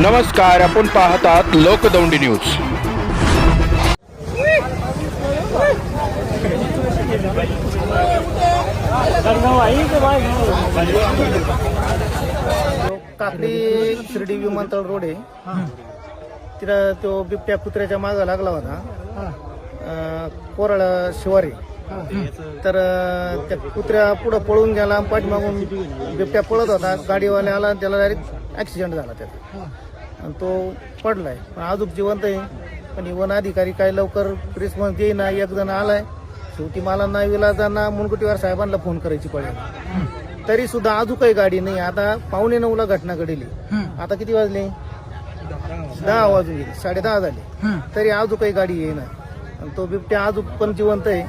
नमस्कार आपण पाहतात लोकदौंडी न्यूज. काकडी शिर्डी विमानतळ रोड आहे. तिथं तो बिबट्या कुत्र्याच्या मागं लागला होता. कोरळ शिवारी तर त्या कुत्र्या पुढं पळून गेला पाठीमागून बिबट्या पळत होता. गाडीवाल्या आला त्याला डायरेक्ट ऍक्सिडेंट झाला त्याचा. आणि तो पडलाय. पण अजून जिवंत आहे. पण ही वन अधिकारी काय लवकर रिस्पॉन्स देईना. एक जण आलाय. शेवटी मला नाही विलाजांना मुनगुटीवार साहेबांना फोन करायची पडेल. तरी सुद्धा अजून काही गाडी नाही. आता पावणे नऊला घटना घडली. आता किती वाजले? दहा वाजून गेले. साडे दहा झाले तरी अजून काही गाडी येईना. आणि तो बिबट्या अजून पण जिवंत आहे.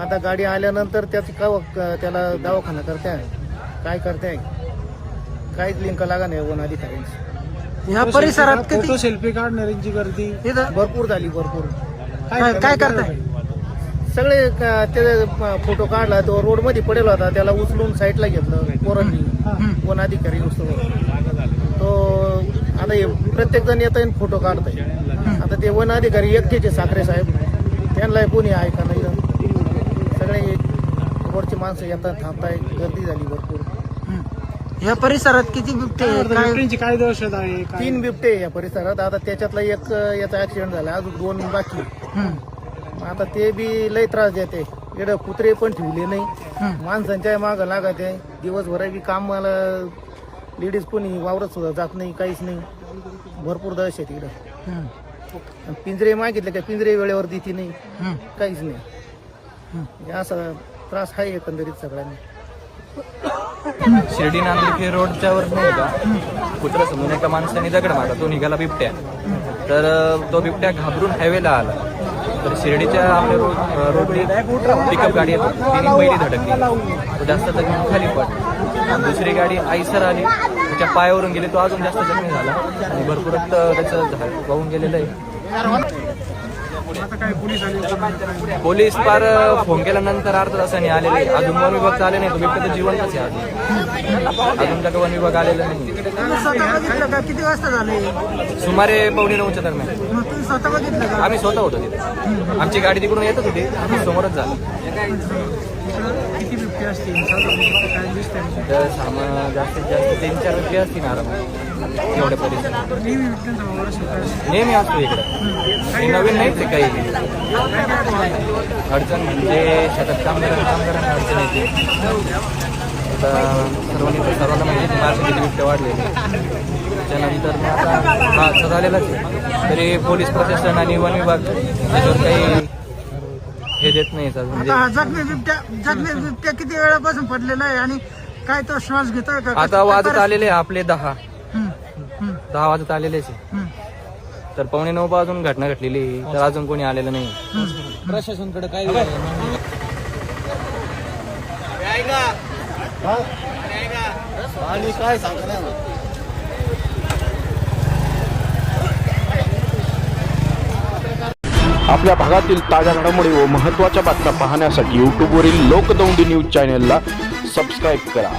आता गाडी आल्यानंतर त्याची का त्याला दवाखाना करते आहे काय करते आहे काहीच लिंक लागा नाही वन अधिकाऱ्यांची. ह्या परिसरात फोटो किती सेल्फी काढणाऱ्यांची गर्दी. इथं भरपूर झाली भरपूर. काय काय करताय? सगळे का- ते फोटो काढला तो रोडमध्ये पडेल होता त्याला उचलून साईडला घेतलं पोरांनी. वन अधिकारी उचलून तो आता हे प्रत्येक जण येत फोटो काढताय. आता ते वन अधिकारी एकटेचे साखरे साहेब. त्यांना कोणी ऐका नाही? सगळे रोडची माणसं येतात थांबताय गर्दी झाली भरपूर. ह्या परिसरात किती बिबटे आहे? काय? काय दहशत आहे? काय- तीन बिबटे आहे या परिसरात. आता त्याच्यातला एक याचा ऍक्सिडेंट झाला. अजून दोन बाकी हं, आता ते बी लय त्रास देते. इकडं कुत्रे पण ठेवले नाही. माणसांच्या मागं लागत आहे. दिवसभर बी कामाला लेडीज कोणी वावरत सुद्धा जात नाही काहीच नाही. भरपूर दहशत आहे इकडं हं, आणि पिंजरे मागितले का? पिंजरे वेळेवर देते नाही. हं. काहीच नाही. असा त्रास आहे एकंदरीत सगळ्यांनी. शिर्डी नांदुरकी रोडच्या वर का? कुत्रा समजून एका माणसाने दगड मारला तो निघाला बिबट्या. तर तो बिबट्या घाबरून हायवेला आला. तर शिर्डीच्या आपल्या रोड पिकअप गाडी येतो तिने पहिली धडकली. तो जास्त जखमी खाली पड दुसरी गाडी आईसर आली. त्याच्या पायावरून गेली. तो अजून जास्त जखमी झाला. आणि भरपूर त्याचं वाहून गेलेलं आहे. पोलीस फार फोन केल्यानंतर अर्धा तासाने आलेले अजून वन विभाग आले नाही तुम्ही तर जिवंतच आहे अजून. अजून तक वन विभाग आलेला नाही. किती वाजता झाले सुमारे पावणे नऊच्या दरम्यान. आम्ही स्वतः होतो तिथे. आमची गाडी तिकडून येतच होती. आम्ही समोरच झालो. किती असतील सामान जास्तीत जास्त तीन चार रुपये असतील आरामात. एवढ्या नेहमी असतो काय नेहमी असतो इकडे. हे नवीन नाहीच आहे काही. अडचण म्हणजे शेतात काम करा काम करा अडचण येते. आता सर्वांनी सर्वांना बिबटे वाढलेले त्याच्यानंतर मग आता हा आहे. तरी पोलीस प्रशासन आणि वन विभाग त्याच्यावर काही हे देत नाही सर म्हणजे आता हा जखमी बिबट्या जखमी बिबट्या किती वेळापासून पडलेला आहे आणि काय तो श्वास घेतोय का? आता वाजत आलेले आहे आपले दहा. दहा वाजत आलेलेच आहे हं. तर पावणे नऊ पासून घटना घडलेली आहे. तर अजून कोणी आलेलं नाही. आणि काय सांगणार आपल्या भागातील ताज्या घडामोडी व महत्त्वाच्या बातम्या पाहण्यासाठी यूट्यूबवरील लोकदौंडी न्यूज चॅनलला सबस्क्राईब करा.